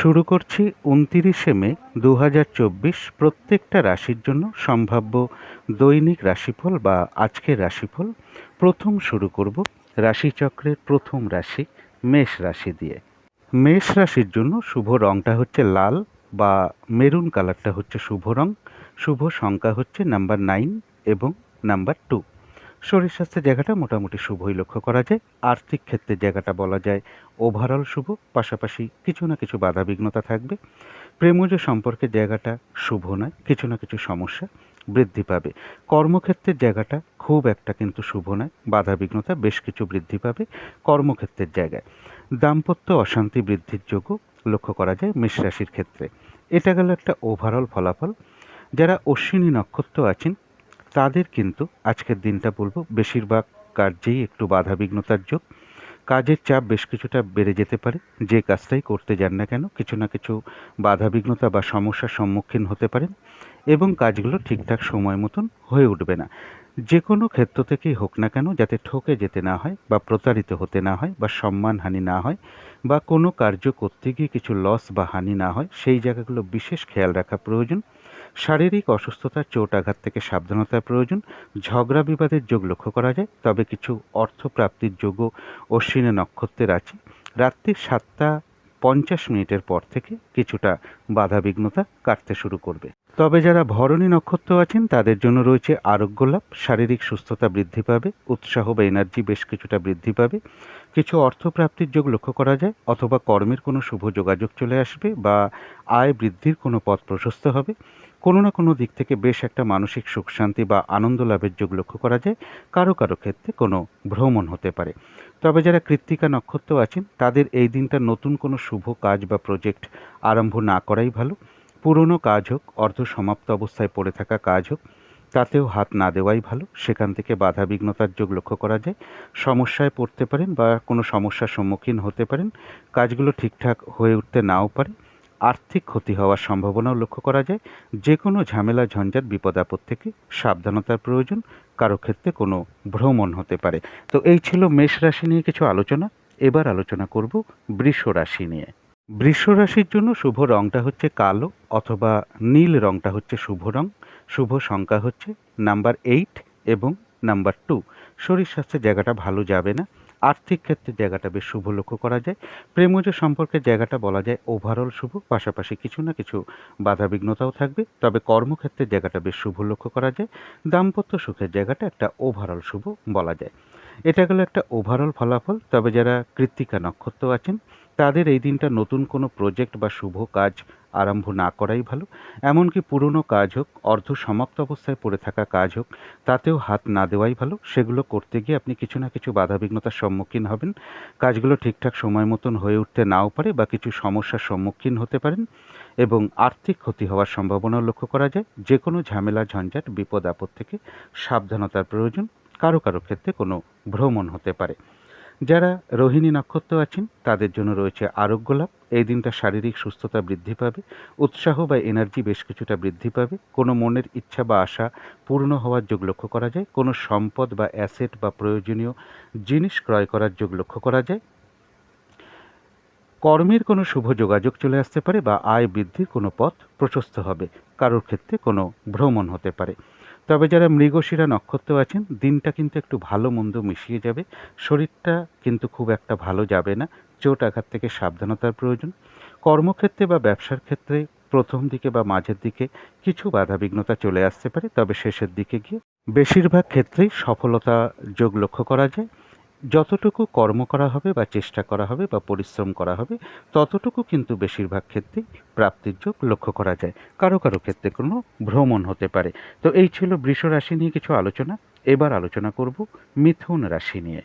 শুরু করছি উনতিরিশে মে দু হাজার চব্বিশ প্রত্যেকটা রাশির জন্য সম্ভাব্য দৈনিক রাশিফল বা আজকের রাশিফল। প্রথম শুরু করব রাশিচক্রের প্রথম রাশি মেষ রাশি দিয়ে। মেষ রাশির জন্য শুভ রংটা হচ্ছে লাল বা মেরুন কালারটা হচ্ছে শুভ রং। শুভ সংখ্যা হচ্ছে নাম্বার নাইন এবং নাম্বার টু। শরীর স্বাস্থ্যের জায়গাটা মোটামুটি শুভই লক্ষ্য করা যায়। আর্থিক ক্ষেত্রে জায়গাটা বলা যায় ওভারঅল শুভ, পাশাপাশি কিছু না কিছু বাধা বিঘ্নতা থাকবে। প্রেমজ সম্পর্কে জায়গাটা শুভ নয়, কিছু না কিছু সমস্যা বৃদ্ধি পাবে। কর্মক্ষেত্রের জায়গাটা খুব একটা কিন্তু শুভ নয় বাধা বিঘ্নতা বেশ কিছু বৃদ্ধি পাবে কর্মক্ষেত্রের জায়গায়। দাম্পত্য অশান্তি বৃদ্ধির যোগ্য লক্ষ্য করা যায় মেষ রাশির ক্ষেত্রে। এটা গেল একটা ওভারঅল ফলাফল। যারা অশ্বিনী নক্ষত্র আছেন তাদের কিন্তু আজকের দিনটা বলব বেশিরভাগ কার্যেই একটু বাধা বিঘ্নতার যোগ। কাজের চাপ বেশ কিছুটা বেড়ে যেতে পারে। যে কাজটাই করতে যান না কেন কিছু না কিছু বাধা বিঘ্নতা বা সমস্যার সম্মুখীন হতে পারেন এবং কাজগুলো ঠিকঠাক সময় মতন হয়ে উঠবে না। যে কোনো ক্ষেত্র থেকেই হোক না কেন যাতে ঠকে যেতে না হয় বা প্রতারিত হতে না হয় বা সম্মানহানি না হয় বা কোনো কার্য করতে গিয়ে কিছু লস বা হানি না হয়, সেই জায়গাগুলো বিশেষ খেয়াল রাখা প্রয়োজন। শারীরিক অসুস্থতার চোট আঘাত থেকে সাবধানতা প্রয়োজন। ঝগড়া বিবাদের যোগ লক্ষ্য করা যায়, তবে কিছু অর্থপ্রাপ্তির যোগও অশ্বিনী নক্ষত্রের আছে। রাত্রি সাতটা পঞ্চাশ মিনিটের পর থেকে কিছুটা বাধা বিঘ্নতা কাটতে শুরু করবে। তবে যারা ভরণী নক্ষত্র আছেন, তাদের জন্য রয়েছে আরোগ্য লাভ, শারীরিক সুস্থতা বৃদ্ধি পাবে, উৎসাহ বা এনার্জি বেশ কিছুটা বৃদ্ধি পাবে, কিছু অর্থপ্রাপ্তির যোগ লক্ষ্য করা যায়, অথবা কর্মের কোনো শুভ যোগাযোগ চলে আসবে বা আয় বৃদ্ধির কোনো পথ প্রশস্ত হবে। কোনো না কোনো দিক থেকে বেশ একটা মানসিক সুখ, শান্তি বা আনন্দ লাভের যোগ লক্ষ্য করা যায়, কারও কারও ক্ষেত্রে কোনো ভ্রমণ হতে পারে। তবে যারা কৃত্তিকা নক্ষত্র আছেন, তাদের এই দিনটা নতুন কোনো শুভ কাজ বা প্রজেক্ট আরম্ভ না করাই ভালো। পুরনো কাজ হোক, অর্ধ সমাপ্ত অবস্থায় পড়ে থাকা কাজ হোক, তাতেও হাত না দেওয়াই ভালো। সেখান থেকে বাধা বিঘ্নতার যোগ লক্ষ্য করা যায়। সমস্যায় পড়তে পারেন বা কোনো সমস্যার সম্মুখীন হতে পারেন। কাজগুলো ঠিকঠাক হয়ে উঠতে নাও পারে। আর্থিক ক্ষতি হওয়ার সম্ভাবনাও লক্ষ্য করা যায়। যে কোনো ঝামেলা, ঝঞ্ঝাট, বিপদ, আপদ থেকে সাবধানতার প্রয়োজন। কারও ক্ষেত্রে কোনো ভ্রমণ হতে পারে। তো এই ছিল মেষ রাশি নিয়ে কিছু আলোচনা। এবার আলোচনা করব বৃষ রাশি নিয়ে। বৃষ রাশির জন্য শুভ রংটা হচ্ছে কালো অথবা নীল রংটা হচ্ছে শুভ রং। শুভ সংখ্যা হচ্ছে নাম্বার এইট এবং নাম্বার টু। শরীর স্বাস্থ্যের জায়গাটা ভালো যাবে না। আর্থিক ক্ষেত্রে জায়গাটা বেশ শুভ লক্ষ্য করা যায়। প্রেমজ সম্পর্কে জায়গাটা বলা যায় ওভারঅল শুভ। পাশাপাশি কিছু না কিছু বাধা বিঘ্নতাও থাকবে। তবে কর্মক্ষেত্রে জায়গাটা বেশ শুভ লক্ষ্য করা যায়। দাম্পত্য সুখের জায়গাটা একটা ওভারঅল শুভ বলা যায়। এটা গেল একটা ওভারঅল ফলাফল। তবে যারা কৃত্তিকা নক্ষত্র আছেন তাদের এই দিনটা নতুন কোনো প্রজেক্ট বা শুভ কাজ আরম্ভ না করাই ভালো। এমনকি পুরনো কাজ হোক, অর্ধ সমাপ্ত অবস্থায় পড়ে থাকা কাজ হোক, তাতেও হাত না দেওয়াই ভালো। সেগুলো করতে গিয়ে আপনি কিছু না কিছু বাধাবিঘ্নতার সম্মুখীন হবেন। কাজগুলো ঠিকঠাক সময় মতন হয়ে উঠতে নাও পারে বা কিছু সমস্যার সম্মুখীন হতে পারেন এবং আর্থিক ক্ষতি হওয়ার সম্ভাবনাও লক্ষ্য করা যায়। যে কোনো ঝামেলা, ঝঞ্ঝাট, বিপদ, আপদ থেকে সাবধানতার প্রয়োজন। কারও কারও ক্ষেত্রে কোনো ভ্রমণ হতে পারে। যারা রোহিণী নক্ষত্র আছেন, তাদের জন্য রয়েছে আরোগ্য লাভ। এই দিনটা শারীরিক সুস্থতা বৃদ্ধি পাবে, উৎসাহ বা এনার্জি বেশ কিছুটা বৃদ্ধি পাবে। কোনো মনের ইচ্ছা বা আশা পূর্ণ হওয়ার যোগ লক্ষ্য করা যায়। কোনো সম্পদ বা অ্যাসেট বা প্রয়োজনীয় জিনিস ক্রয় করার যোগ লক্ষ্য করা যায়। কর্মের কোনো শুভ যোগাযোগ চলে আসতে পারে বা আয় বৃদ্ধির কোনো পথ প্রশস্ত হবে। কারোর ক্ষেত্রে কোনো ভ্রমণ হতে পারে। তবে যারা মৃগশিরা নক্ষত্র আছেন, দিনটা কিন্তু একটু ভালো মন্দ মিশিয়ে যাবে। শরীরটা কিন্তু খুব একটা ভালো যাবে না। চোট আঘাত থেকে সাবধানতার প্রয়োজন। কর্মক্ষেত্রে বা ব্যবসার ক্ষেত্রে প্রথম দিকে বা মাঝের দিকে কিছু বাধা বিঘ্নতা চলে আসতে পারে, তবে শেষের দিকে গিয়ে বেশিরভাগ ক্ষেত্রেই সফলতা যোগ লক্ষ্য করা যায়। যতটুকু কর্ম করা হবে বা চেষ্টা করা হবে বা পরিশ্রম করা হবে, ততটুকু কিন্তু বেশিরভাগ ক্ষেত্রেই প্রাপ্তির যোগ লক্ষ্য করা যায়। কারও কারও ক্ষেত্রে কোনো ভ্রমণ হতে পারে। তো এই ছিল বৃষ রাশি নিয়ে কিছু আলোচনা। এবার আলোচনা করব মিথুন রাশি নিয়ে।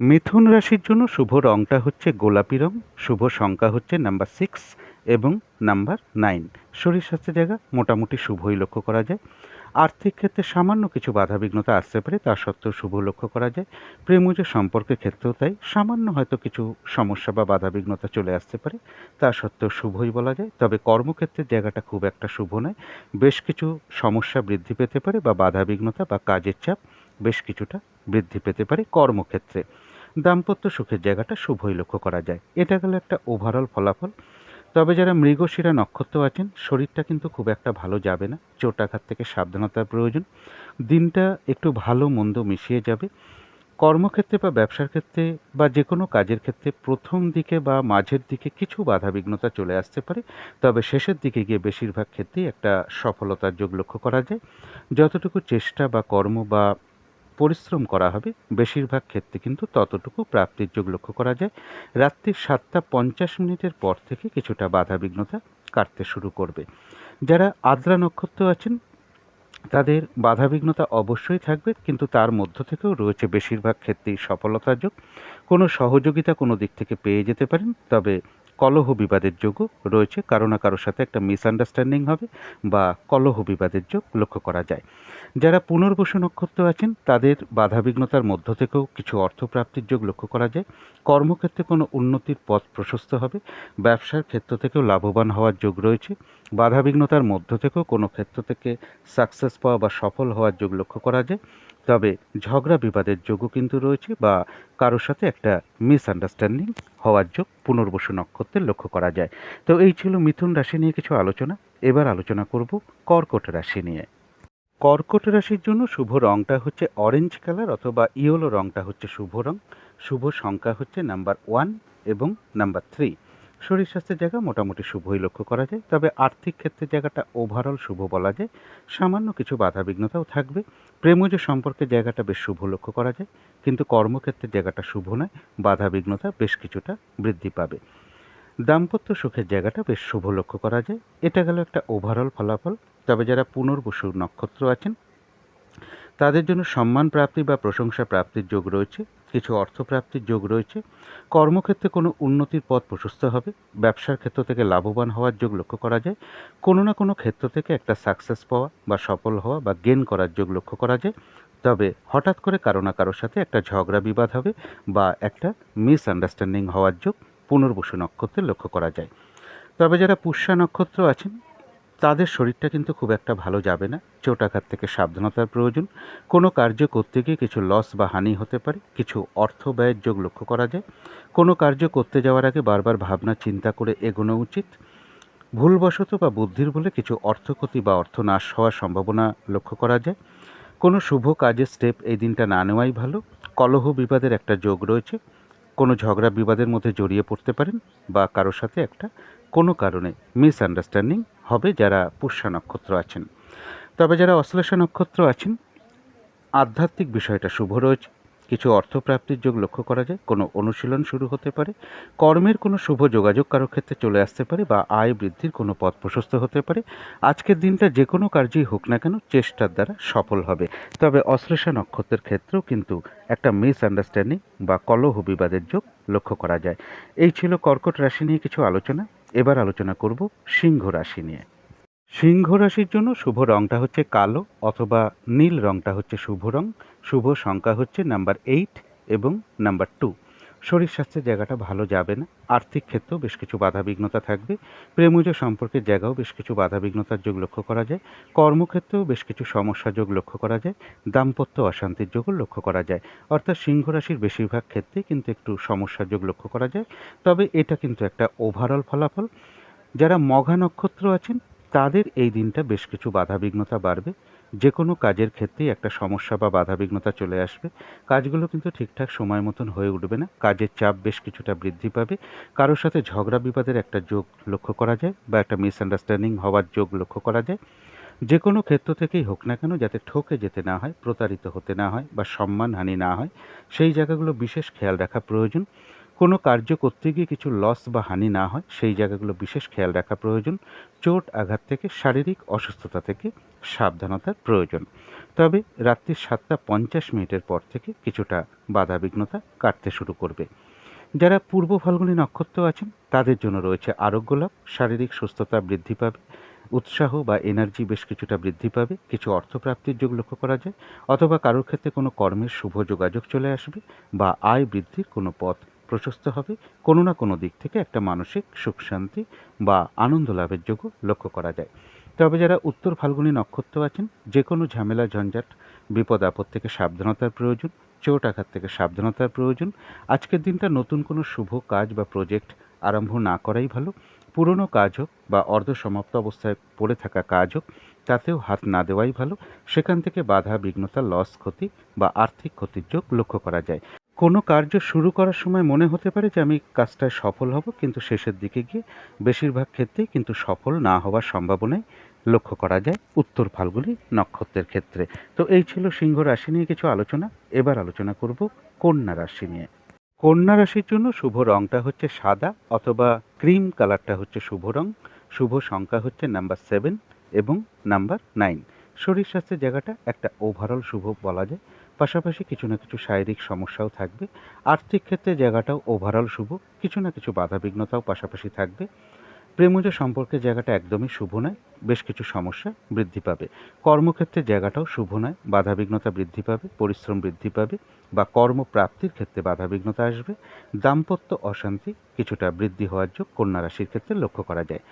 মিথুন রাশির জন্য শুভ রংটা হচ্ছে গোলাপি রং, শুভ সংখ্যা হচ্ছে নাম্বার সিক্স এবং নাম্বার নাইন। শরীর স্বাস্থ্যের জায়গা মোটামুটি শুভই লক্ষ্য করা যায়। আর্থিক ক্ষেত্রে সামান্য কিছু বাধা বিঘ্নতা আসতে পারে, তা সত্ত্বেও শুভ লক্ষ্য করা যায়। প্রেম প্রেমজ সম্পর্কের ক্ষেত্রেও তাই। সামান্য হয়তো কিছু সমস্যা বা বাধা বিঘ্নতা চলে আসতে পারে, তা সত্ত্বেও শুভই বলা যায়। তবে কর্মক্ষেত্রের জায়গাটা খুব একটা শুভ নয়। বেশ কিছু সমস্যা বৃদ্ধি পেতে পারে বা বাধা বিঘ্নতা বা কাজের চাপ বেশ কিছুটা বৃদ্ধি পেতে পারে কর্মক্ষেত্রে। দাম্পত্য সুখের জায়গাটা শুভই লক্ষ্য করা যায়। এটা গেল একটা ওভারঅল ফলাফল। তবে যারা মৃগশিরা নক্ষত্র আছেন, শরীরটা কিন্তু খুব একটা ভালো যাবে না। চোট আঘাত থেকে সাবধানতার প্রয়োজন। দিনটা একটু ভালো মন্দ মিশিয়ে যাবে। কর্মক্ষেত্রে বা ব্যবসার ক্ষেত্রে বা যে কোনো কাজের ক্ষেত্রে প্রথম দিকে বা মাঝের দিকে কিছু বাধাবিঘ্নতা চলে আসতে পারে। তবে শেষের দিকে গিয়ে বেশিরভাগ ক্ষেত্রেই একটা সফলতার যোগ লক্ষ্য করা যায়। যতটুকু চেষ্টা বা কর্ম বা পরিশ্রম করা হবে। বেশিরভাগ ক্ষেত্রে কিন্তু ততটুকু প্রাপ্তির যোগ লক্ষ্য করা যায়। রাত্রি সাতটা পঞ্চাশ মিনিটের পর থেকে কিছুটা বাধাবিঘ্নতা কাটতে শুরু করবে। যারা আদ্রা নক্ষত্র আছেন, তাদের বাধাবিঘ্নতা অবশ্যই থাকবে, কিন্তু তার মধ্য থেকেও রয়েছে বেশিরভাগ ক্ষেত্রেই সফলতার যোগ। কোনো সহযোগিতা কোনো দিক থেকে পেয়ে যেতে পারেন, তবে কলহ বিবাদের যোগও রয়েছে। কারও না কারোর সাথে একটা মিসআন্ডারস্ট্যান্ডিং হবে বা কলহ বিবাদের যোগ লক্ষ্য করা যায়। যারা পুনর্বসু নক্ষত্র আছেন, তাদের বাধাবিঘ্নতার মধ্য থেকেও কিছু অর্থপ্রাপ্তির যোগ লক্ষ্য করা যায়। কর্মক্ষেত্রে কোনো উন্নতির পথ প্রশস্ত হবে। ব্যবসার ক্ষেত্র থেকেও লাভবান হওয়ার যোগ রয়েছে। বাধাবিঘ্নতার মধ্য থেকেও কোনো ক্ষেত্র থেকে সাকসেস পাওয়া বা সফল হওয়ার যোগ লক্ষ্য করা যায়। তবে ঝগড়া বিবাদের যোগও কিন্তু রয়েছে বা কারোর সাথে একটা মিসআন্ডারস্ট্যান্ডিং হওয়ার যোগ পুনর্বসু নক্ষত্রের লক্ষ্য করা যায়। তো এই ছিল মিথুন রাশি নিয়ে কিছু আলোচনা। এবার আলোচনা করব কর্কট রাশি নিয়ে। কর্কট রাশির জন্য শুভ রংটা হচ্ছে অরেঞ্জ কালার অথবা ইয়েলো রংটা হচ্ছে শুভ রং। শুভ সংখ্যা হচ্ছে নাম্বার ওয়ান এবং নাম্বার থ্রি শরীর স্বাস্থ্যের জায়গা মোটামুটি শুভই লক্ষ্য করা যায়, তবে আর্থিক ক্ষেত্রে জায়গাটা ওভারঅল শুভ বলা যায়। সামান্য কিছু বাধাবিঘ্নতাও থাকবে। প্রেমজ সম্পর্কে জায়গাটা বেশ শুভ লক্ষ্য করা যায়, কিন্তু কর্মক্ষেত্রে জায়গাটা শুভ নয়, বাধাবিঘ্নতা বেশ কিছুটা বৃদ্ধি পাবে। দাম্পত্য সুখের জায়গাটা বেশ শুভ লক্ষ্য করা যায়। এটা গেল একটা ওভারঅল ফলাফল। তবে যারা পুনর্বসু নক্ষত্র আছেন, তাদের জন্য সম্মান প্রাপ্তি বা প্রশংসা প্রাপ্তির যোগ রয়েছে, কিছু অর্থপ্রাপ্তির যোগ রয়েছে। কর্মক্ষেত্রে কোনো উন্নতির পথ প্রশস্ত হবে, ব্যবসার ক্ষেত্র থেকে লাভবান হওয়ার যোগ লক্ষ্য করা যায়, কোনো না কোনো ক্ষেত্র থেকে একটা সাকসেস পাওয়া বা সফল হওয়া বা গেন করার যোগ লক্ষ্য করা যায়। তবে হঠাৎ করে কারও না কারোর সাথে একটা ঝগড়া বিবাদ হবে বা একটা মিসআন্ডারস্ট্যান্ডিং হওয়ার যোগ পুনর্বসু নক্ষত্রে লক্ষ্য করা যায়। তবে যারা পুষ্যা নক্ষত্র আছেন তাদের শরীরটা কিন্তু খুব একটা ভালো যাবে না। চোটাঘাত থেকে সাবধানতার প্রয়োজন। কোনো কার্য করতে গিয়ে কিছু লস বা হানি হতে পারে, কিছু অর্থ ব্যয়ের যোগ লক্ষ্য করা যায়। কোনো কার্য করতে যাওয়ার আগে বারবার ভাবনা, চিন্তা করে এগোনো উচিত। ভুলবশত বা বুদ্ধির বলে কিছু অর্থক্ষতি বা অর্থ নাশ হওয়ার সম্ভাবনা লক্ষ্য করা যায়। কোনো শুভ কাজের স্টেপ এই দিনটা না নেওয়াই ভালো। কলহ বিবাদের একটা যোগ রয়েছে। কোনো ঝগড়া বিবাদের মধ্যে জড়িয়ে পড়তে পারেন বা কারোর সাথে একটা কোনো কারণে মিসআন্ডারস্ট্যান্ডিং হবে যারা পুষ্যা নক্ষত্র আছেন। তবে যারা অশ্লেষা নক্ষত্র আছেন, আধ্যাত্মিক বিষয়টা শুভ রয়েছে কিছু অর্থপ্রাপ্তির যোগ লক্ষ্য করা যায়। কোনো অনুশীলন শুরু হতে পারে। কর্মের কোনো শুভ যোগাযোগ কারও ক্ষেত্রে চলে আসতে পারে বা আয় বৃদ্ধির কোনো পথ প্রশস্ত হতে পারে। আজকের দিনটা যে কোনো কার্যই হোক না কেন চেষ্টার দ্বারা সফল হবে। তবে অশ্লেষা নক্ষত্রের ক্ষেত্রেও কিন্তু একটা মিসআন্ডারস্ট্যান্ডিং বা কলহ বিবাদের যোগ লক্ষ্য করা যায়। এই ছিল কর্কট রাশি নিয়ে কিছু আলোচনা। এবার আলোচনা করব সিংহ রাশি নিয়ে। সিংহ রাশির জন্য শুভ রংটা হচ্ছে কালো অথবা নীল রংটা হচ্ছে শুভ রং। শুভ সংখ্যা হচ্ছে নাম্বার এইট এবং নাম্বার টু শরীর স্বাস্থ্যের জায়গাটা ভালো যাবে না, আর্থিক ক্ষেত্রেও বেশ কিছু বাধাবিঘ্নতা থাকবে, প্রেমজ সম্পর্কের জায়গাও বেশ কিছু বাধাবিঘ্নতার যোগ লক্ষ্য করা যায়, কর্মক্ষেত্রেও বেশ কিছু সমস্যা যোগ লক্ষ্য করা যায়, দাম্পত্য অশান্তির যোগও লক্ষ্য করা যায়। অর্থাৎ সিংহ রাশির বেশিরভাগ ক্ষেত্রে কিন্তু একটু সমস্যার যোগ লক্ষ্য করা যায়, তবে এটা কিন্তু একটা ওভারঅল ফলাফল। যারা মঘা নক্ষত্র আছেন, তাদের এই দিনটা বেশ কিছু বাধাবিঘ্নতা বাড়বে। যে কোনো কাজের ক্ষেত্রেই একটা সমস্যা বা বাধাবিঘ্নতা চলে আসবে। কাজগুলো কিন্তু ঠিকঠাক সময় মতন হয়ে উঠবে না। কাজের চাপ বেশ কিছুটা বৃদ্ধি পাবে। কারোর সাথে ঝগড়া বিবাদের একটা যোগ লক্ষ্য করা যায় বা একটা মিসআন্ডারস্ট্যান্ডিং হওয়ার যোগ লক্ষ্য করা যায়। যে কোনো ক্ষেত্র থেকেই হোক না কেন যাতে ঠকে যেতে না হয়, প্রতারিত হতে না হয় বা সম্মানহানি না হয়, সেই জায়গাগুলো বিশেষ খেয়াল রাখা প্রয়োজন। কোনো কার্য করতে গিয়ে কিছু লস বা হানি না হয়, সেই জায়গাগুলো বিশেষ খেয়াল রাখা প্রয়োজন। চোট আঘাত থেকে, শারীরিক অসুস্থতা থেকে সাবধানতার প্রয়োজন। তবে রাত্রি সাতটা পঞ্চাশ মিনিটের পর থেকে কিছুটা বাধাবিঘ্নতা কাটতে শুরু করবে। যারা পূর্ব ফাল্গুনী নক্ষত্র আছেন, তাদের জন্য রয়েছে আরোগ্য লাভ, শারীরিক সুস্থতা বৃদ্ধি পাবে, উৎসাহ বা এনার্জি বেশ কিছুটা বৃদ্ধি পাবে, কিছু অর্থপ্রাপ্তির যোগ লক্ষ্য করা যায়, অথবা কারোর ক্ষেত্রে কোনো কর্মের শুভ যোগাযোগ চলে আসবে বা আয় বৃদ্ধির কোনো পথ প্রশস্ত হবে। কোনো না কোনো দিক থেকে একটা মানসিক সুখ শান্তি বা আনন্দ লাভের যোগ্য লক্ষ্য করা যায়। তবে যারা উত্তর ফাল্গুনী নক্ষত্র আছেন যে কোনো ঝামেলা, ঝঞ্ঝাট, বিপদ আপদ থেকে সাবধানতার প্রয়োজন, চোট আঘাত থেকে সাবধানতার প্রয়োজন, আজকের দিনটা নতুন কোনো শুভ কাজ বা প্রজেক্ট আরম্ভ না করাই ভালো। পুরনো কাজ হোক বা অর্ধ সমাপ্ত অবস্থায় পড়ে থাকা কাজ হোক, তাতেও হাত না দেওয়াই ভালো। সেখান থেকে বাধা, বিঘ্নতা লস ক্ষতি বা আর্থিক ক্ষতির যোগ লক্ষ্য করা যায়। কোনো কার্য শুরু করার সময় মনে হতে পারে যে আমি কাজটায় সফল হব, কিন্তু শেষের দিকে গিয়ে বেশিরভাগ ক্ষেত্রেই কিন্তু সফল না হওয়ার সম্ভাবনাই লক্ষ্য করা যায় উত্তর ফাল্গুনি নক্ষত্রের ক্ষেত্রে। তো এই ছিল সিংহ রাশি নিয়ে কিছু আলোচনা। এবার আলোচনা করব কন্যা রাশি নিয়ে। কন্যা রাশির জন্য শুভ রংটা হচ্ছে সাদা অথবা ক্রিম কালারটা হচ্ছে শুভ রং। শুভ সংখ্যা হচ্ছে নাম্বার সেভেন এবং নাম্বার নাইন। শরীর স্বাস্থ্যের জায়গাটা একটা ওভারঅল শুভ বলা যায়। পাশাপাশি কিছু না কিছু শারীরিক সমস্যাও থাকবে। আর্থিক ক্ষেত্রে জায়গাটাও ওভারঅল শুভ, কিছু না কিছু বাধাবিঘ্নতাও পাশাপাশি থাকবে। প্রেমজ সম্পর্কে জায়গাটা একদমই শুভ নয়, বেশ কিছু সমস্যা বৃদ্ধি পাবে। কর্মক্ষেত্রে জায়গাটাও শুভ নয়, বাধাবিঘ্নতা বৃদ্ধি পাবে, পরিশ্রম বৃদ্ধি পাবে বা কর্মপ্রাপ্তির ক্ষেত্রে বাধাবিঘ্নতা আসবে। দাম্পত্য অশান্তি কিছুটা বৃদ্ধি হওয়ার যোগ কন্যা রাশির ক্ষেত্রে লক্ষ্য করা যায়।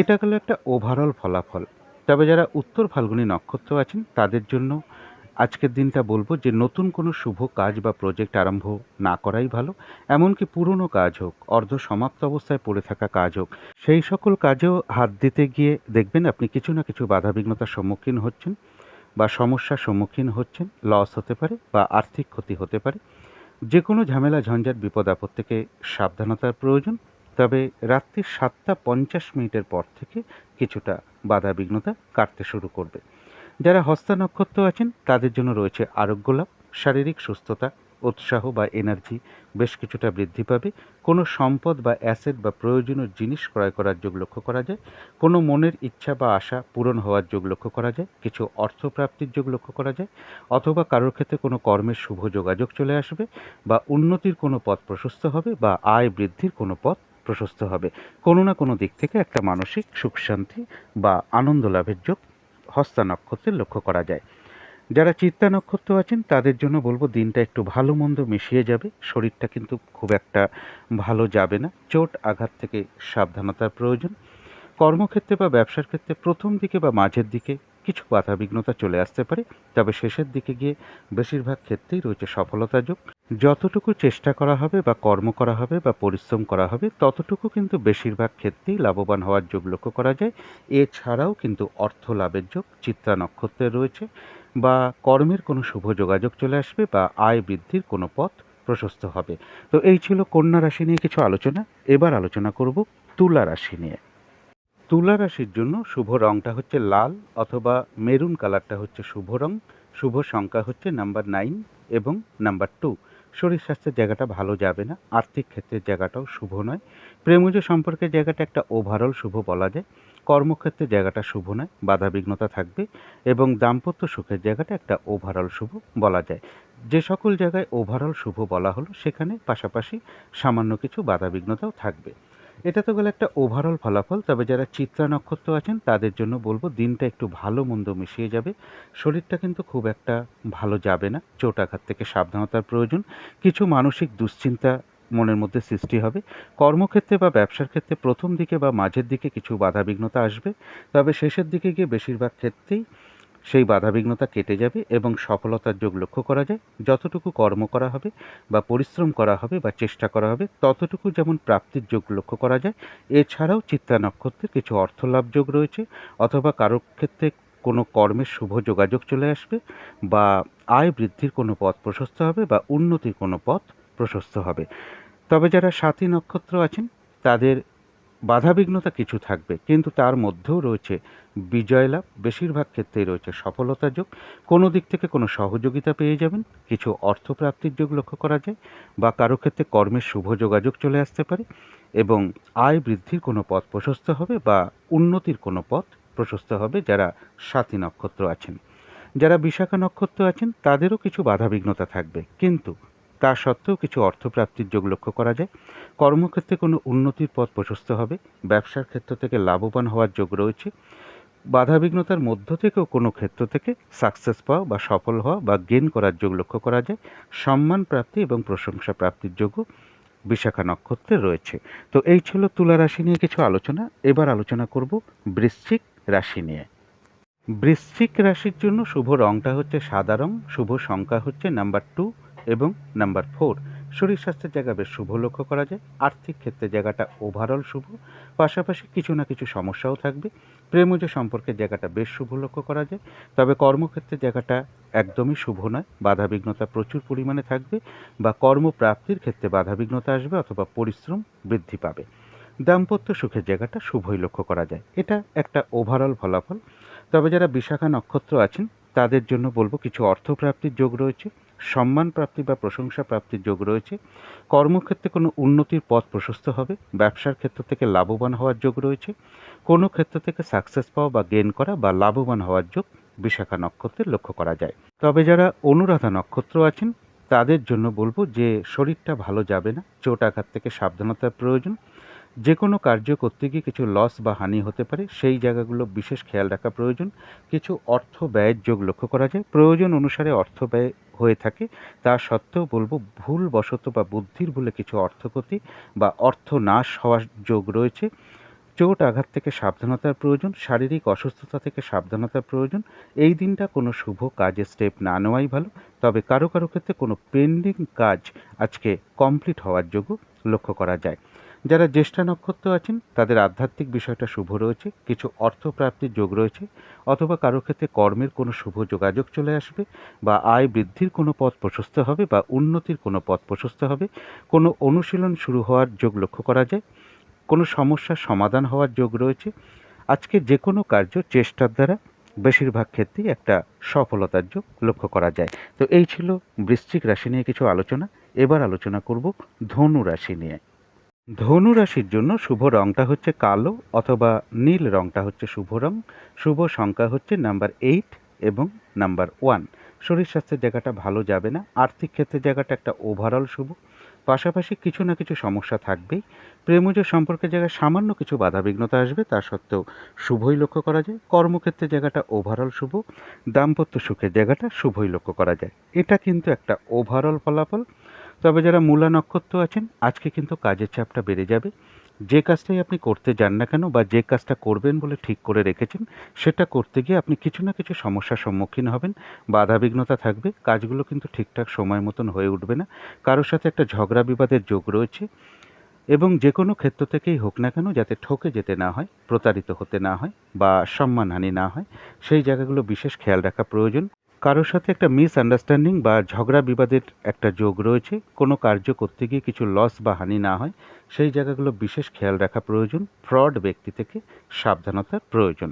এটা গেল একটা ওভারঅল ফলাফল। তবে যারা উত্তর ফাল্গুনী নক্ষত্র আছেন, তাদের জন্য আজকের দিনটা বলব যে নতুন কোনো শুভ কাজ বা প্রজেক্ট আরম্ভ না করাই ভালো, এমনকি পুরনো কাজ হোক অর্ধ সমাপ্ত অবস্থায় পড়ে থাকা কাজ হোক, সেই সকল কাজেও হাত দিতে গিয়ে দেখবেন আপনি কিছু না কিছু বাধাবিঘ্নতার সম্মুখীন হচ্ছেন বা সমস্যার সম্মুখীন হচ্ছেন লস হতে পারে বা আর্থিক ক্ষতি হতে পারে। যে কোনো ঝামেলা, ঝঞ্ঝাট, বিপদ, আপদ থেকে সাবধানতার প্রয়োজন, তবে রাত্রি সাতটা পঞ্চাশ মিনিটের পর থেকে কিছুটা বাধাবিঘ্নতা কাটতে শুরু করবে। যারা হস্তা নক্ষত্র আছেন, তাদের জন্য রয়েছে আরোগ্য লাভ, শারীরিক সুস্থতা, উৎসাহ বা এনার্জি বেশ কিছুটা বৃদ্ধি পাবে। কোনো সম্পদ বা অ্যাসেট বা প্রয়োজনীয় জিনিস ক্রয় করার যোগ লক্ষ্য করা যায়। কোনো মনের ইচ্ছা বা আশা পূরণ হওয়ার যোগ লক্ষ্য করা যায়। কিছু অর্থপ্রাপ্তির যোগ লক্ষ্য করা যায়। অথবা কারোর ক্ষেত্রে কোনো কর্মের শুভ যোগাযোগ চলে আসবে বা উন্নতির কোনো পথ প্রশস্ত হবে বা আয় বৃদ্ধির কোনো পথ প্রশস্ত হবে। কোনো না কোনো দিক থেকে একটা মানসিক সুখ শান্তি বা আনন্দ লাভের যোগ হস্তা নক্ষত্রে লক্ষ্য করা যায়। যারা চিত্তা নক্ষত্র আছেন, তাদের জন্য বলব দিনটা একটু ভালো মন্দ মিশিয়ে যাবে। শরীরটা কিন্তু খুব একটা ভালো যাবে না। চোট আঘাত থেকে সাবধানতার প্রয়োজন। কর্মক্ষেত্রে বা ব্যবসার ক্ষেত্রে প্রথম দিকে বা মাঝের দিকে কিছু বাধা বিঘ্নতা চলে আসতে পারে। তবে শেষের দিকে গিয়ে বেশিরভাগ ক্ষেত্রেই রয়েছে সফলতা যোগ। যতটুকু চেষ্টা করা হবে বা কর্ম করা হবে বা পরিশ্রম করা হবে, ততটুকু কিন্তু বেশিরভাগ ক্ষেত্রেই লাভবান হওয়ার যোগ লক্ষ্য করা যায়। এছাড়াও কিন্তু অর্থ লাভের যোগ, চিত্রা নক্ষত্রে রয়েছে বা কর্মের কোনো শুভ যোগাযোগ চলে আসবে বা আয় বৃদ্ধির কোনো পথ প্রশস্ত হবে। তো এই ছিল কন্যা রাশি নিয়ে কিছু আলোচনা। এবার আলোচনা করব তুলা রাশি নিয়ে। তুলা রাশির জন্য শুভ রংটা হচ্ছে লাল অথবা মেরুন কালারটা হচ্ছে শুভ রং। শুভ সংখ্যা হচ্ছে নাম্বার নাইন এবং নাম্বার টু। শরীর স্বাস্থ্যের জায়গাটা ভালো যাবে না, আর্থিক ক্ষেত্রের জায়গাটাও শুভ নয়, প্রেমজ সম্পর্কের জায়গাটা একটা ওভারঅল শুভ বলা যায়, কর্মক্ষেত্রের জায়গাটা শুভ নয় বাধাবিঘ্নতা থাকবে এবং দাম্পত্য সুখের জায়গাটা একটা ওভারঅল শুভ বলা যায়। যে সকল জায়গায় ওভারঅল শুভ বলা হলো, সেখানে পাশাপাশি সামান্য কিছু বাধাবিঘ্নতাও থাকবে। এটা তো গেলে একটা ওভারঅল ফলাফল, তবে যারা চিত্রা নক্ষত্র আছেন, তাদের জন্য বলব দিনটা একটু ভালো মন্দ মিশিয়ে যাবে। শরীরটা কিন্তু খুব একটা ভালো যাবে না, চোট আঘাত থেকে সাবধানতার প্রয়োজন। কিছু মানসিক দুশ্চিন্তা মনের মধ্যে সৃষ্টি হবে। কর্মক্ষেত্রে বা ব্যবসার ক্ষেত্রে প্রথম দিকে বা মাঝের দিকে কিছু বাধাবিঘ্নতা আসবে, তবে শেষের দিকে গিয়ে বেশিরভাগ ক্ষেত্রেই সেই বাধাবিঘ্নতা কেটে যাবে এবং সফলতার যোগ লক্ষ্য করা যায়। যতটুকু কর্ম করা হবে বা পরিশ্রম করা হবে বা চেষ্টা করা হবে, ততটুকু যেমন প্রাপ্তির যোগ লক্ষ্য করা যায়। এছাড়াও চিত্তা নক্ষত্রে কিছু অর্থলাভ যোগ রয়েছে, অথবা কারোর ক্ষেত্রে কোনো কর্মের শুভ যোগাযোগ চলে আসবে বা আয় বৃদ্ধির কোনো পথ প্রশস্ত হবে বা উন্নতির কোনো পথ প্রশস্ত হবে। তবে যারা সাথী নক্ষত্র আছেন, তাদের বাধাবিঘ্নতা কিছু থাকবে, কিন্তু তার মধ্যেও রয়েছে বিজয় লাভ বেশিরভাগ ক্ষেত্রেই রয়েছে সফলতা যোগ। কোনো দিক থেকে কোনো সহযোগিতা পেয়ে যাবেন, কিছু অর্থপ্রাপ্তির যোগ লক্ষ্য করা যায়, বা কারও ক্ষেত্রে কর্মের শুভ যোগাযোগ চলে আসতে পারে, এবং আয় বৃদ্ধির কোনো পথ প্রশস্ত হবে, বা উন্নতির কোনো পথ প্রশস্ত হবে যারা সাথী নক্ষত্র আছেন। যারা বিশাখা নক্ষত্র আছেন, তাদেরও কিছু বাধাবিঘ্নতা থাকবে, কিন্তু তা সত্ত্বেও কিছু অর্থপ্রাপ্তির যোগ লক্ষ্য করা যায়। কর্মক্ষেত্রে কোনো উন্নতির পথ প্রশস্ত হবে। ব্যবসার ক্ষেত্র থেকে লাভবান হওয়ার যোগ রয়েছে। বাধাবিঘ্নতার মধ্য থেকেও কোনো ক্ষেত্র থেকে সাকসেস পাওয়া বা সফল হওয়া বা গেন করার যোগ লক্ষ্য করা যায়। সম্মান প্রাপ্তি এবং প্রশংসা প্রাপ্তির যোগও বিশাখা নক্ষত্রে রয়েছে। তো এই ছিল তুলা রাশি নিয়ে কিছু আলোচনা। এবার আলোচনা করব বৃশ্চিক রাশি নিয়ে। বৃশ্চিক রাশির জন্য শুভ রংটা হচ্ছে সাদা রং, শুভ সংখ্যা হচ্ছে নাম্বার টু এবং নাম্বার ফোর, শরীর স্বাস্থ্যের জায়গা বেশ শুভ লক্ষ্য করা যায়। আর্থিক ক্ষেত্রে জায়গাটা ওভারঅল শুভ। পাশাপাশি কিছু না কিছু সমস্যাও থাকবে। প্রেমজ সম্পর্কের জায়গাটা বেশ শুভ লক্ষ্য করা যায়। তবে কর্মক্ষেত্রে জায়গাটা একদমই শুভ নয়। বাধাবিঘ্নতা প্রচুর পরিমাণে থাকবে বা কর্মপ্রাপ্তির ক্ষেত্রে বাধাবিঘ্নতা আসবে অথবা পরিশ্রম বৃদ্ধি পাবে। দাম্পত্য সুখের জায়গাটা শুভই লক্ষ্য করা যায়। এটা একটা ওভারঅল ফলাফল। তবে যারা বিশাখা নক্ষত্র আছেন, তাদের জন্য বলব কিছু অর্থপ্রাপ্তির যোগ রয়েছে। সম্মান প্রাপ্তি বা প্রশংসা প্রাপ্তির যোগ রয়েছে। কর্মক্ষেত্রে কোনো উন্নতির পথ প্রশস্ত হবে। ব্যবসার ক্ষেত্র থেকে লাভবান হওয়ার যোগ রয়েছে। কোনো ক্ষেত্র থেকে সাকসেস পাওয়া বা গেন করা বা লাভবান হওয়ার যোগ বিশাখা নক্ষত্রের লক্ষ্য করা যায়। তবে যারা অনুরাধা নক্ষত্র আছেন, তাদের জন্য বলব যে শরীরটা ভালো যাবে না। চোট আঘাত থেকে সাবধানতার প্রয়োজন। যে কোনো কার্য করতে গিয়ে কিছু লস বা হানি হতে পারে, সেই জায়গাগুলো বিশেষ খেয়াল রাখা প্রয়োজন। কিছু অর্থ ব্যয়ের যোগ লক্ষ্য করা যায়। প্রয়োজন অনুসারে অর্থ ব্যয় হয়ে থাকে। তা সত্ত্বেও বলব, ভুলবশত বা বুদ্ধির ভুলে কিছু অর্থক্ষতি বা অর্থ নাশ হওয়ার যোগ রয়েছে। চোট আঘাত থেকে সাবধানতার প্রয়োজন, শারীরিক অসুস্থতা থেকে সাবধানতার প্রয়োজন। এই দিনটা কোনো শুভ কাজে স্টেপ না নেওয়াই ভালো। তবে কারও কারও ক্ষেত্রে কোনো পেন্ডিং কাজ আজকে কমপ্লিট হওয়ার যোগও লক্ষ্য করা যায়। যারা জ্যেষ্ঠা নক্ষত্র আছেন, তাদের আধ্যাত্মিক বিষয়টা শুভ রয়েছে, কিছু অর্থপ্রাপ্তির যোগ রয়েছে, অথবা কারও ক্ষেত্রে কর্মের কোনো শুভ যোগাযোগ চলে আসবে, বা আয় বৃদ্ধির কোনো পথ প্রশস্ত হবে, বা উন্নতির কোনো পথ প্রশস্ত হবে, কোনো অনুশীলন শুরু হওয়ার যোগ লক্ষ্য করা যায়, কোনো সমস্যার সমাধান হওয়ার যোগ রয়েছে, আজকে যে কোনো কার্য চেষ্টার দ্বারা বেশিরভাগ ক্ষেত্রেই একটা সফলতার যোগ লক্ষ্য করা যায়। তো এই ছিল বৃশ্চিক রাশি নিয়ে কিছু আলোচনা, এবার আলোচনা করব ধনু রাশি নিয়ে। ধনু রাশির জন্য শুভ রংটা হচ্ছে কালো অথবা নীল রংটা হচ্ছে শুভ রং। শুভ সংখ্যা হচ্ছে নাম্বার এইট এবং নাম্বার ওয়ান। শরীর স্বাস্থ্যের জায়গাটা ভালো যাবে না। আর্থিক ক্ষেত্রে জায়গাটা একটা ওভারঅল শুভ। পাশাপাশি কিছু না কিছু সমস্যা থাকবেই। প্রেমজ সম্পর্কের জায়গায় সামান্য কিছু বাধাবিঘ্নতা আসবে, তা সত্ত্বেও শুভই লক্ষ্য করা যায়। কর্মক্ষেত্রে জায়গাটা ওভারঅল শুভ। দাম্পত্য সুখের জায়গাটা শুভই লক্ষ্য করা যায়। এটা কিন্তু একটা ওভারঅল ফলাফল। তবে যারা মূলা নক্ষত্র আছেন, আজকে কিন্তু কাজের চাপটা বেড়ে যাবে। যে কাজটাই আপনি করতে যান না কেন বা যে কাজটা করবেন বলে ঠিক করে রেখেছেন, সেটা করতে গিয়ে আপনি কিছু না কিছু সমস্যার সম্মুখীন হবেন। বাধা বিঘ্নতা থাকবে, কাজগুলো কিন্তু ঠিকঠাক সময় মতন হয়ে উঠবে না। কারোর সাথে একটা ঝগড়া বিবাদের যোগ রয়েছে এবং যে কোনো ক্ষেত্র থেকেই হোক না কেন যাতে ঠকে যেতে না হয়, প্রতারিত হতে না হয় বা সম্মানহানি না হয়, সেই জায়গাগুলো বিশেষ খেয়াল রাখা প্রয়োজন। কারোর সাথে একটা মিস আন্ডারস্ট্যান্ডিং বা ঝগড়া বিবাদের একটা যোগ রয়েছে, কোনো কার্য করতে গিয়ে কিছু লস বা হানি না হয়, সেই জায়গাগুলো বিশেষ খেয়াল রাখা প্রয়োজন ফ্রড ব্যক্তি থেকে সাবধানতার প্রয়োজন।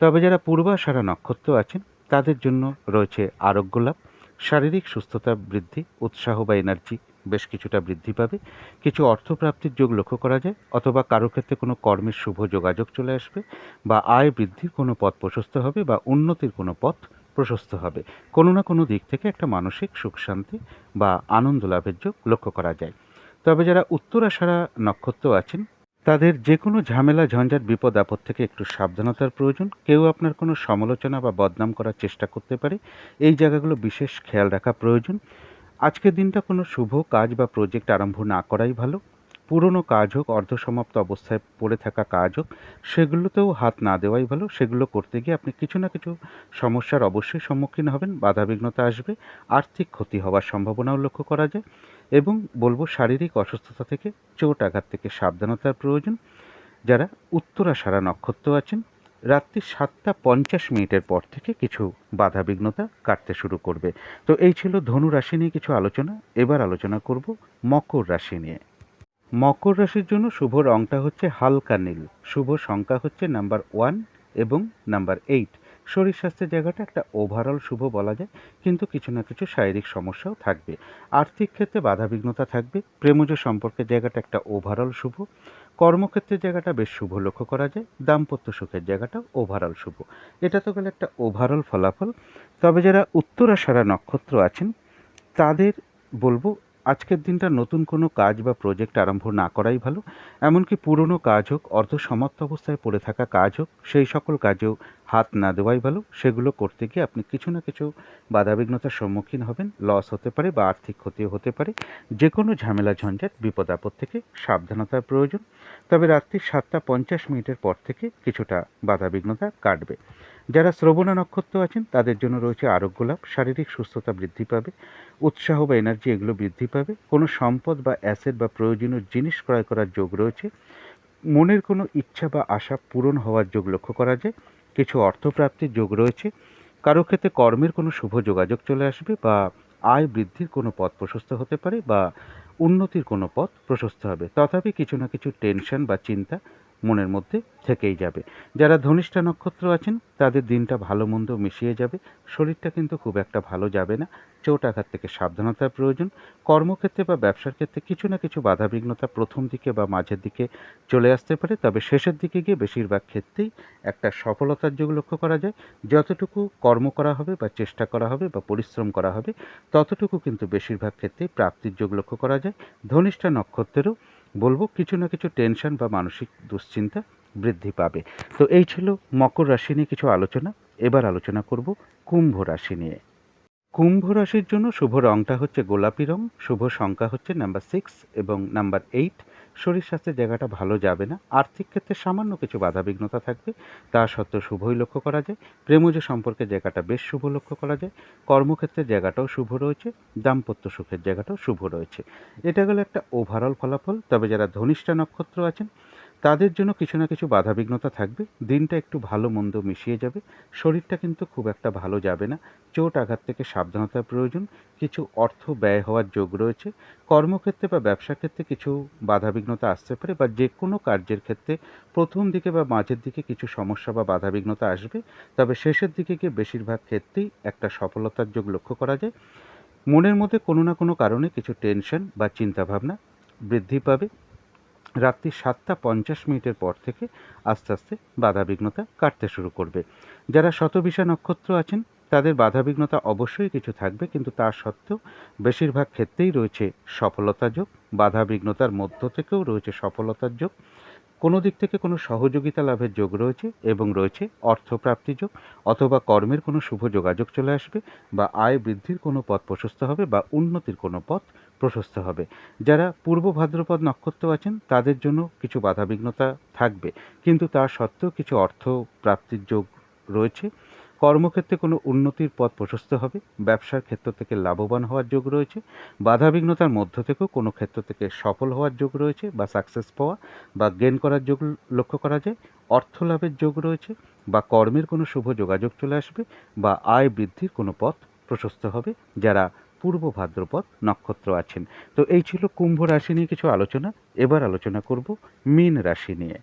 তবে যারা পূর্বাষাঢ়া নক্ষত্র আছেন, তাদের জন্য রয়েছে আরোগ্য লাভ, শারীরিক সুস্থতা বৃদ্ধি, উৎসাহ বা এনার্জি বেশ কিছুটা বৃদ্ধি পাবে, কিছু অর্থপ্রাপ্তির যোগ লক্ষ্য করা যায়, অথবা কারও ক্ষেত্রে কোনো কর্মের শুভ যোগাযোগ চলে আসবে, বা আয় বৃদ্ধির কোনো পথ প্রশস্ত হবে, বা উন্নতির কোনো পথ প্রশস্ত হবে। কোনো না কোনো দিক থেকে একটা মানসিক সুখ শান্তি বা আনন্দ লাভের যোগ লক্ষ্য করা যায়। তবে যারা উত্তরাষাঢ়া নক্ষত্র আছেন, তাদের যে কোনো ঝামেলা, ঝঞ্ঝাট, বিপদ, আপদ থেকে একটু সাবধানতার প্রয়োজন। কেউ আপনার কোনো সমালোচনা বা বদনাম করার চেষ্টা করতে পারে। এই জায়গাগুলো বিশেষ খেয়াল রাখা প্রয়োজন। আজকের দিনটা কোনো শুভ কাজ বা প্রজেক্ট আরম্ভ না করাই ভালো। পুরনো কাজ হোক অর্ধসমাপ্ত অবস্থায় পড়ে থাকা কাজ হোক সেগুলোতেও হাত না দেওয়াই ভালো। সেগুলো করতে গিয়ে আপনি কিছু না কিছু সমস্যার অবশ্যই সম্মুখীন হবেন। বাধাবিঘ্নতা আসবে, আর্থিক ক্ষতি হওয়ার সম্ভাবনাও লক্ষ্য করা যায়। এবং বলব শারীরিক অসুস্থতা থেকে চোট আঘাত থেকে সাবধানতার প্রয়োজন। যারা উত্তরাষাঢ়া নক্ষত্র আছেন, রাত্রি সাতটা পঞ্চাশ মিনিটের পর থেকে কিছু বাধাবিঘ্নতা কাটতে শুরু করবে। তো এই ছিল ধনু রাশি নিয়ে কিছু আলোচনা। এবার আলোচনা করব মকর রাশি নিয়ে। মকর রাশির জন্য শুভ রংটা হচ্ছে হালকা নীল। শুভ সংখ্যা হচ্ছে নাম্বার ওয়ান এবং নাম্বার এইট। শরীর স্বাস্থ্যের জায়গাটা একটা ওভারঅল শুভ বলা যায়, কিন্তু কিছু না কিছু শারীরিক সমস্যাও থাকবে। আর্থিক ক্ষেত্রে বাধাবিঘ্নতা থাকবে, প্রেমজ সম্পর্কের জায়গাটা একটা ওভারঅল শুভ। কর্মক্ষেত্রের জায়গাটা বেশ শুভ লক্ষ্য করা যায়, দাম্পত্য সুখের জায়গাটা ওভারঅল শুভ। এটা তো গেলে একটা ওভারঅল ফলাফল। তবে যারা উত্তরাষাঢ়া নক্ষত্র আছেন, তাদের বলব আজকের দিনটা নতুন কোনো কাজ বা প্রজেক্ট আরম্ভ না করাই ভালো। এমনকি পুরনো কাজ হোক, অর্ধ সমাপ্ত অবস্থায় পড়ে থাকা কাজ হোক, সেই সকল কাজেও হাত না দেওয়াই ভালো। সেগুলো করতে গিয়ে আপনি কিছু না কিছু বাধাবিঘ্নতার সম্মুখীন হবেন লস হতে পারে বা আর্থিক ক্ষতিও হতে পারে। যে কোনো ঝামেলা, ঝঞ্ঝাট, বিপদ, আপদ থেকে সাবধানতার প্রয়োজন। তবে রাত্রি সাতটা পঞ্চাশ মিনিটের পর থেকে কিছুটা বাধাবিঘ্নতা কাটবে। যারা শ্রবণা নক্ষত্র আছেন, তাদের জন্য রয়েছে আরোগ্য লাভ, শারীরিক সুস্থতা বৃদ্ধি পাবে, উৎসাহ বা এনার্জি এগুলো বৃদ্ধি পাবে, কোনো সম্পদ বা অ্যাসেট বা প্রয়োজনীয় জিনিস ক্রয় করার যোগ রয়েছে, মনের কোনো ইচ্ছা বা আশা পূরণ হওয়ার যোগ লক্ষ্য করা যায়, কিছু অর্থপ্রাপ্তির যোগ রয়েছে, কারও ক্ষেত্রে কর্মের কোনো শুভ যোগাযোগ চলে আসবে বা আয় বৃদ্ধির কোনো পথ প্রশস্ত হতে পারে বা উন্নতির কোনো পথ প্রশস্ত হবে, তথাপি কিছু না কিছু টেনশন বা চিন্তা মনের মধ্যে থেকেই যাবে। যারা ধনিষ্ঠা নক্ষত্র আছেন, তাদের দিনটা ভালো মন্দ মিশিয়ে যাবে। শরীরটা কিন্তু খুব একটা ভালো যাবে না। চোট আঘাত থেকে সাবধানতার প্রয়োজন। কর্মক্ষেত্রে বা ব্যবসার ক্ষেত্রে কিছু না কিছু বাধাবিঘ্নতা প্রথম দিকে বা মাঝের দিকে চলে আসতে পারে। তবে শেষের দিকে গিয়ে বেশিরভাগ ক্ষেত্রেই একটা সফলতার যোগ লক্ষ্য করা যায়। যতটুকু কর্ম করা হবে বা চেষ্টা করা হবে বা পরিশ্রম করা হবে, ততটুকু কিন্তু বেশিরভাগ ক্ষেত্রেই প্রাপ্তির যোগ লক্ষ্য করা যায়। ধনিষ্ঠা নক্ষত্রেরও বলব কিছু না কিছু টেনশন বা মানসিক দুশ্চিন্তা বৃদ্ধি পাবে। তো এই ছিল মকর রাশি নিয়ে কিছু আলোচনা। এবার আলোচনা করব কুম্ভ রাশি নিয়ে। কুম্ভ রাশির জন্য শুভ রংটা হচ্ছে গোলাপি রং, শুভ সংখ্যা হচ্ছে নাম্বার সিক্স এবং নাম্বার এইট শরীর স্বাস্থ্যের জায়গাটা ভালো যাবে না। আর্থিক ক্ষেত্রে সামান্য কিছু বাধাবিঘ্নতা থাকবে। তা সত্ত্বেও শুভই লক্ষ্য করা যায়। প্রেমজ সম্পর্কের জায়গাটা বেশ শুভ লক্ষ্য করা যায়। কর্মক্ষেত্রের জায়গাটাও শুভ রয়েছে। দাম্পত্য সুখের জায়গাটাও শুভ রয়েছে। এটা গেল একটা ওভারঅল ফলাফল। তবে যারা ধনিষ্ঠা নক্ষত্র আছেন তাদের জন্য কিছু না কিছু বাধাবিঘ্নতা থাকবে। দিনটা একটু ভালো মন্দ মিশিয়ে যাবে। শরীরটা কিন্তু খুব একটা ভালো যাবে না। চোট আঘাত থেকে সাবধানতার প্রয়োজন। কিছু অর্থ ব্যয় হওয়ার যোগ রয়েছে। কর্মক্ষেত্রে বা ব্যবসা ক্ষেত্রে কিছু বাধাবিঘ্নতা আসতে পারে বা যে কোনো কার্যের ক্ষেত্রে প্রথম দিকে বা মাঝের দিকে কিছু সমস্যা বা বাধাবিঘ্নতা আসবে। তবে শেষের দিকে গিয়ে বেশিরভাগ ক্ষেত্রেই একটা সফলতার যোগ লক্ষ্য করা যায়। মনের মধ্যে কোনো না কোনো কারণে কিছু টেনশন বা চিন্তাভাবনা বৃদ্ধি পাবে। রাত্রি সাতটা পঞ্চাশ মিনিটের পর থেকে আস্তে আস্তে বাধাবিঘ্নতা কাটতে শুরু করবে। যারা শতবিশা নক্ষত্র আছেন, তাদের বাধাবিঘ্নতা অবশ্যই কিছু থাকবে, কিন্তু তা সত্ত্বেও বেশিরভাগ ক্ষেত্রেই রয়েছে সফলতা যোগ, বাধাবিঘ্নতার মধ্য থেকেও রয়েছে সফলতার যোগ। কোনো দিক থেকে কোনো সহযোগিতা লাভের যোগ রয়েছে এবং রয়েছে অর্থপ্রাপ্তি যোগ, অথবা কর্মের কোনো শুভ যোগাযোগ চলে আসবে, বা আয় বৃদ্ধির কোনো পথ প্রশস্ত হবে, বা উন্নতির কোনো পথ প্রশস্ত হবে। যারা পূর্ব ভাদ্রপদ নক্ষত্র আছেন, তাদের জন্য কিছু বাধাবিঘ্নতা থাকবে। কিন্তু তা সত্ত্বেও কিছু অর্থ প্রাপ্তির যোগ রয়েছে। কর্মক্ষেত্রে কোনো উন্নতির পথ প্রশস্ত হবে। ব্যবসার ক্ষেত্র থেকে লাভবান হওয়ার যোগ রয়েছে। বাধাবিঘ্নতার মধ্য থেকেও কোনো ক্ষেত্র থেকে সফল হওয়ার যোগ রয়েছে বা সাকসেস পাওয়া বা গেন করার যোগ লক্ষ্য করা যায়। অর্থ লাভের যোগ রয়েছে বা কর্মের কোনো শুভ যোগাযোগ চলে আসবে বা আয় বৃদ্ধির কোনো পথ প্রশস্ত হবে। যারা পূর্ব ভাদ্রপদ নক্ষত্র আছেন। তো এই ছিল কুম্ভ রাশি নিয়ে কিছু আলোচনা। এবার আলোচনা করব মীন রাশি নিয়ে।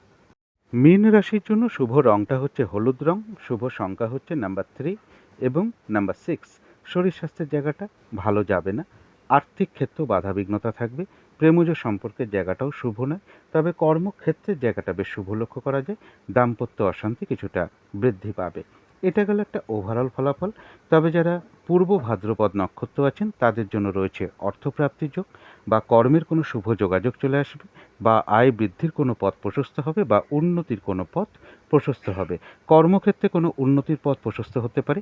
মীন রাশির জন্য শুভ রংটা হচ্ছে হলুদ রং, শুভ সংখ্যা হচ্ছে নাম্বার থ্রি এবং নাম্বার সিক্স শরীর স্বাস্থ্যের জায়গাটা ভালো যাবে না। আর্থিক ক্ষেত্রেও বাধাবিঘ্নতা থাকবে। প্রেমজ সম্পর্কের জায়গাটাও শুভ নয়। তবে কর্মক্ষেত্রের জায়গাটা বেশ শুভ লক্ষ্য করা যায়। দাম্পত্য অশান্তি কিছুটা বৃদ্ধি পাবে। এটা গেল একটা ওভারঅল ফলাফল। তবে যারা পূর্ব ভাদ্রপদ নক্ষত্র আছেন, তাদের জন্য রয়েছে অর্থপ্রাপ্তির যোগ বা কর্মের কোনো শুভ যোগাযোগ চলে আসবে বা আয় বৃদ্ধির কোনো পথ প্রশস্ত হবে বা উন্নতির কোনো পথ প্রশস্ত হবে। কর্মক্ষেত্রে কোনো উন্নতির পথ প্রশস্ত হতে পারে।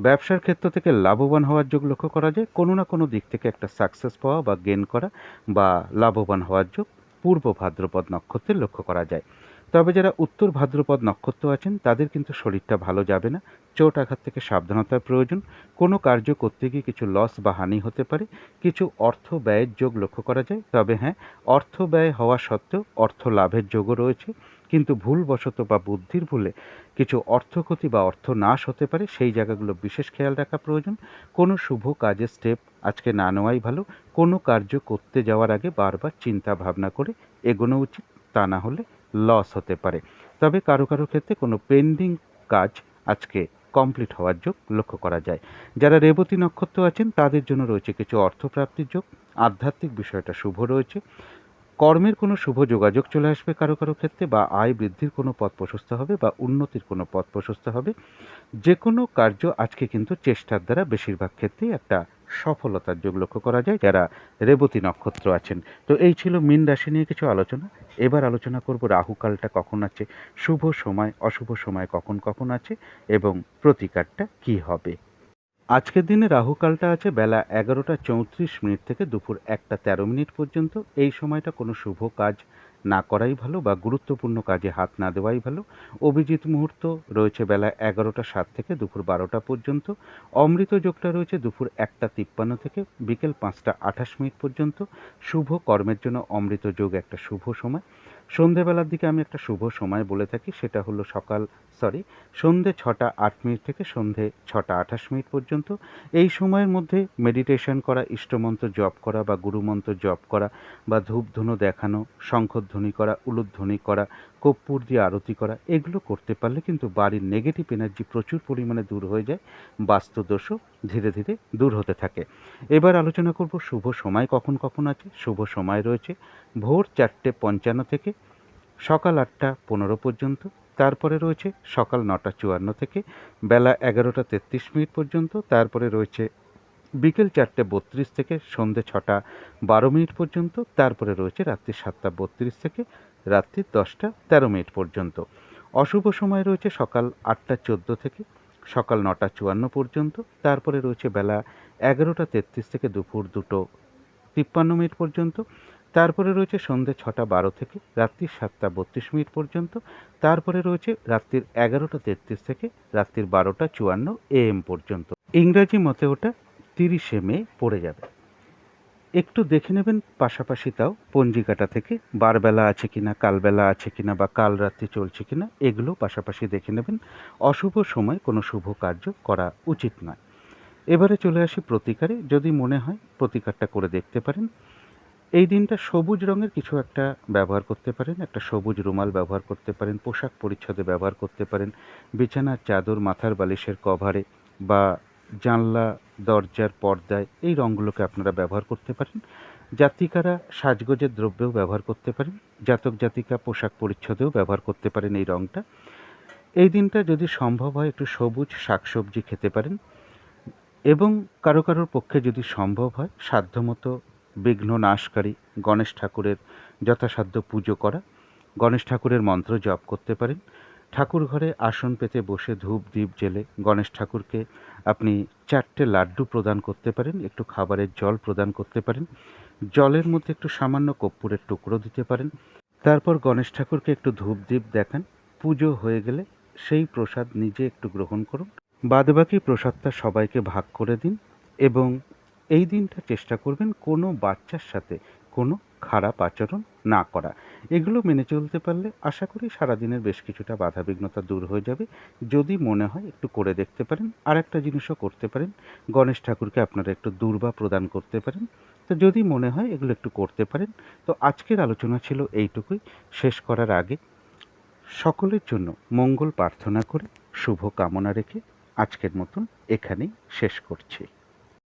ব্যবসার ক্ষেত্র থেকে লাভবান হওয়ার যোগ লক্ষ্য করা যায়। কোনো না কোনো দিক থেকে একটা সাকসেস পাওয়া বা গেন করা বা লাভবান হওয়ার যোগ পূর্ব ভাদ্রপদ নক্ষত্রে লক্ষ্য করা যায়। তবে যারা উত্তর ভাদ্রপদ নক্ষত্র আছেন, তাদের কিন্তু শরীরটা ভালো যাবে না। চোট আঘাত থেকে সাবধানতার প্রয়োজন। কোনো কার্য করতে গিয়ে কিছু লস বা হানি হতে পারে। কিছু অর্থ ব্যয়ের যোগ লক্ষ্য করা যায়। তবে হ্যাঁ অর্থ ব্যয় হওয়া সত্ত্বেও অর্থ লাভের যোগও রয়েছে। কিন্তু ভুলবশত বা বুদ্ধির ভুলে কিছু অর্থ ক্ষতি বা অর্থ নাশ হতে পারে, সেই জায়গাগুলো বিশেষ খেয়াল রাখা প্রয়োজন। কোনো শুভ কাজের স্টেপ আজকে না নেওয়াই ভালো। কোনো কার্য করতে যাওয়ার আগে বারবার চিন্তা ভাবনা করে এগোনো উচিত। তা না হলে লস হতে পারে। তবে কারও কারও ক্ষেত্রে কোনো পেন্ডিং কাজ আজকে কমপ্লিট হওয়ার যোগ লক্ষ্য করা যায়। যারা রেবতী নক্ষত্র আছেন, তাদের জন্য রয়েছে কিছু অর্থপ্রাপ্তির যোগ। আধ্যাত্মিক বিষয়টা শুভ রয়েছে। কর্মের কোনো শুভ যোগাযোগ চলে আসবে কারও কারও ক্ষেত্রে বা আয় বৃদ্ধির কোনো পথ প্রশস্ত হবে বা উন্নতির কোনো পথ প্রশস্ত হবে। যে কোনো কার্য আজকে কিন্তু চেষ্টার দ্বারা বেশিরভাগ ক্ষেত্রেই একটা সফলতার যোগ লক্ষ্য করা যায় যারা রেবতী নক্ষত্র আছেন। তো এই ছিল মীন রাশি নিয়ে কিছু আলোচনা। এবার আলোচনা করব রাহুকালটা কখন আছে, শুভ সময়, অশুভ সময় কখন কখন আছে এবং প্রতিকারটা কি হবে। আজকের দিনে রাহুকালটা আছে বেলা এগারোটা চৌত্রিশ মিনিট থেকে দুপুর একটা তেরো মিনিট পর্যন্ত। এই সময়টা কোনো শুভ কাজ না করাই ভালো বা গুরুত্বপূর্ণ কাজে হাত না দেওয়াই ভালো। অভিজিৎ মুহূর্ত রয়েছে বেলা এগারোটা সাত থেকে দুপুর বারোটা পর্যন্ত। অমৃত যোগটা রয়েছে দুপুর একটা তিপ্পান্ন থেকে বিকেল পাঁচটা আঠাশ মিনিট পর্যন্ত। শুভ কর্মের জন্য অমৃত যোগ একটা শুভ সময়। সন্ধেবেলার দিকে আমি একটা শুভ সময় বলে থাকি, সেটা হলো সকাল সরি সন্ধে ছটা আট মিনিট থেকে সন্ধে ছটা আঠাশ মিনিট পর্যন্ত। এই সময়ের মধ্যে মেডিটেশন করা, ইষ্টমন্ত্র জপ করা বা গুরুমন্ত্র জপ করা বা ধূপধুনো দেখানো, শঙ্খধ্বনি করা, উলুধ্বনি করা কর্পূর দিয়ে আরতি করা, এগুলো করতে পারলে কিন্তু বাড়ির নেগেটিভ এনার্জি প্রচুর পরিমাণে দূর হয়ে যায়, বাস্তুদোষও ধীরে ধীরে দূর হতে থাকে। এবার আলোচনা করব শুভ সময় কখন কখন আছে, শুভ সময় রয়েছে ভোর চারটে পঞ্চান্ন থেকে সকাল আটটা পনেরো পর্যন্ত, তারপরে রয়েছে সকাল নটা চুয়ান্ন থেকে বেলা এগারোটা তেত্রিশ মিনিট পর্যন্ত, তারপরে রয়েছে বিকেল চারটে বত্রিশ থেকে সন্ধে ছটা বারো মিনিট পর্যন্ত, তারপরে রয়েছে রাত্রি সাতটা বত্রিশ থেকে রাত্রি দশটা তেরো মিনিট পর্যন্ত। অশুভ সময় রয়েছে সকাল আটটা চোদ্দ থেকে সকাল নটা চুয়ান্ন পর্যন্ত। তারপরে রয়েছে বেলা এগারোটা তেত্রিশ থেকে দুপুর দুটো তিপ্পান্ন মিনিট পর্যন্ত। তারপরে রয়েছে সন্ধে ছটা বারো থেকে রাত্রির সাতটা বত্রিশ মিনিট পর্যন্ত। তারপরে রয়েছে রাত্রির এগারোটা তেত্রিশ থেকে রাত্রির বারোটা চুয়ান্ন এএম পর্যন্ত। ইংরাজি মতে ওটা তিরিশে মে পড়ে যাবে। একটু দেখে নেবেন, পাশাপাশি তাও পঞ্জিকাটা থেকে বারবেলা আছে কিনা, কালবেলা আছে কিনা বা কাল রাত্রি চলছে কিনা, এগুলো পাশাপাশি দেখে নেবেন। অশুভ সময় কোনো শুভ কার্য করা উচিত নয়। এবারে চলে আসি প্রতিকারে। যদি মনে হয় প্রতিকারটা করে দেখতে পারেন। এই দিনটা সবুজ রঙের কিছু একটা ব্যবহার করতে পারেন, একটা সবুজ রুমাল ব্যবহার করতে পারেন, পোশাক পরিচ্ছদে ব্যবহার করতে পারেন, বিছানার চাদর, মাথার বালিশের কভারে বা জানলা, দরজার পর্দায় এই রঙগুলোকে আপনারা ব্যবহার করতে পারেন। জাতিকারা সাজগোজের দ্রব্যেও ব্যবহার করতে পারেন। জাতক, জাতিকা পোশাক পরিচ্ছদেও ব্যবহার করতে পারেন এই রঙটা। এই দিনটা যদি সম্ভব হয় একটু সবুজ শাকসবজি খেতে পারেন। এবং কারও কারোর পক্ষে যদি সম্ভব হয়, সাধ্যমতো বিঘ্ন নাশকারী গণেশ ঠাকুরের যথাসাধ্য পুজো করা, গণেশ ঠাকুরের মন্ত্র জপ করতে পারেন। ঠাকুর ঘরে আসন পেতে বসে ধূপ দ্বীপ জেলে গণেশ ঠাকুরকে আপনি চারটে লাড্ডু প্রদান করতে পারেন, একটু খাবারের জল প্রদান করতে পারেন, জলের মধ্যে একটু সামান্য কর্পূরের টুকরো দিতে পারেন, তারপর গণেশ ঠাকুরকে একটু ধূপ দ্বীপ দেখান, পুজো হয়ে গেলে সেই প্রসাদ নিজে একটু গ্রহণ করুন। বাদবাকি প্রসাদটা সবাইকে ভাগ করে দিন এবং এই দিনটা চেষ্টা করবেন কোনো বাচ্চার সাথে, কোনো খারাপ আচরণ না করা। এগুলো মেনে চলতে পারলে আশা করি সারাদিনের বেশ কিছুটা বাধাবিঘ্নতা দূর হয়ে যাবে। যদি মনে হয় একটু করে দেখতে পারেন আর একটা জিনিসও করতে পারেন। গণেশ ঠাকুরকে আপনারা একটু দুর্বা প্রদান করতে পারেন। তো যদি মনে হয় এগুলো একটু করতে পারেন, তো আজকের আলোচনা ছিল এইটুকুই। শেষ করার আগে সকলের জন্য মঙ্গল প্রার্থনা করে শুভ কামনা রেখে আজকের মতন এখানেই শেষ করছি।